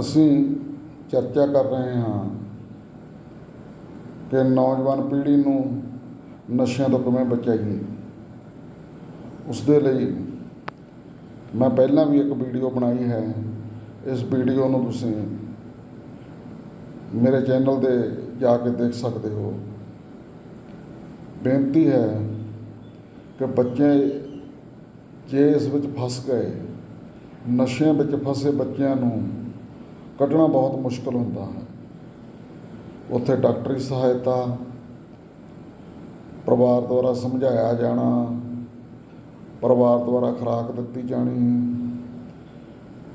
ਅਸੀਂ ਚਰਚਾ ਕਰ ਰਹੇ ਹਾਂ ਕਿ ਨੌਜਵਾਨ ਪੀੜ੍ਹੀ ਨੂੰ ਨਸ਼ਿਆਂ ਤੋਂ ਕਿਵੇਂ ਬਚਾਈਏ। ਉਸ ਦੇ ਲਈ ਮੈਂ ਪਹਿਲਾਂ ਵੀ ਇੱਕ ਵੀਡੀਓ ਬਣਾਈ ਹੈ। ਇਸ ਵੀਡੀਓ ਨੂੰ ਤੁਸੀਂ ਮੇਰੇ ਚੈਨਲ ਤੇ ਜਾ ਕੇ ਦੇਖ ਸਕਦੇ ਹੋ। ਬੇਨਤੀ ਹੈ ਕਿ ਬੱਚੇ ਜੇ ਇਸ ਵਿੱਚ ਫਸ ਗਏ, ਨਸ਼ਿਆਂ ਵਿੱਚ ਫਸੇ ਬੱਚਿਆਂ ਨੂੰ ਕੱਢਣਾ ਬਹੁਤ ਮੁਸ਼ਕਲ ਹੁੰਦਾ ਹੈ। ਉੱਥੇ ਡਾਕਟਰੀ ਸਹਾਇਤਾ, ਪਰਿਵਾਰ ਦੁਆਰਾ ਸਮਝਾਇਆ ਜਾਣਾ, ਪਰਿਵਾਰ ਦੁਆਰਾ ਖੁਰਾਕ ਦਿੱਤੀ ਜਾਣੀ,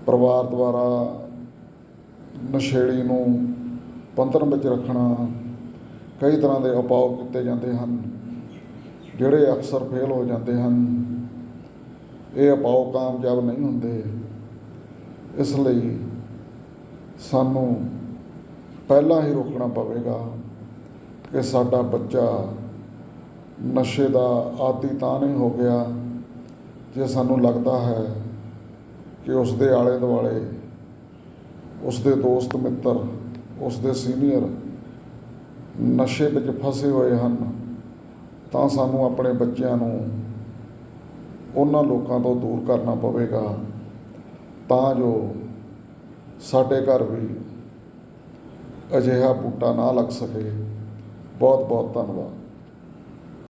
ਪਰਿਵਾਰ ਦੁਆਰਾ ਨਸ਼ੇੜੀ ਨੂੰ ਬੰਧਨ ਵਿੱਚ ਰੱਖਣਾ, ਕਈ ਤਰ੍ਹਾਂ ਦੇ ਉਪਾਅ ਕੀਤੇ ਜਾਂਦੇ ਹਨ, ਜਿਹੜੇ ਅਕਸਰ ਫੇਲ ਹੋ ਜਾਂਦੇ ਹਨ। ਇਹ ਉਪਾਅ ਕਾਮਯਾਬ ਨਹੀਂ ਹੁੰਦੇ। ਇਸ ਲਈ ਸਾਨੂੰ ਪਹਿਲਾਂ ਹੀ ਰੋਕਣਾ ਪਵੇਗਾ ਕਿ ਸਾਡਾ ਬੱਚਾ ਨਸ਼ੇ ਦਾ ਆਦੀ ਤਾਂ ਨਹੀਂ ਹੋ ਗਿਆ, ਜੇ ਸਾਨੂੰ ਲੱਗਦਾ ਹੈ ਕਿ ਉਸ ਦੇ ਆਲੇ ਦੁਆਲੇ ਉਸ ਦੇ ਦੋਸਤ ਮਿੱਤਰ ਉਸ ਦੇ ਸੀਨੀਅਰ ਨਸ਼ੇ ਵਿੱਚ ਫਸੇ ਹੋਏ ਹਨ, ਤਾਂ ਸਾਨੂੰ ਆਪਣੇ ਬੱਚਿਆਂ ਨੂੰ ਉਹਨਾਂ ਲੋਕਾਂ ਤੋਂ ਦੂਰ ਕਰਨਾ ਪਵੇਗਾ, ਤਾਂ ਜੋ ਸਾਡੇ ਘਰ ਵੀ ਅਜਿਹਾ ਬੂਟਾ ਨਾ ਲੱਗ ਸਕੇ। ਬਹੁਤ ਬਹੁਤ ਧੰਨਵਾਦ।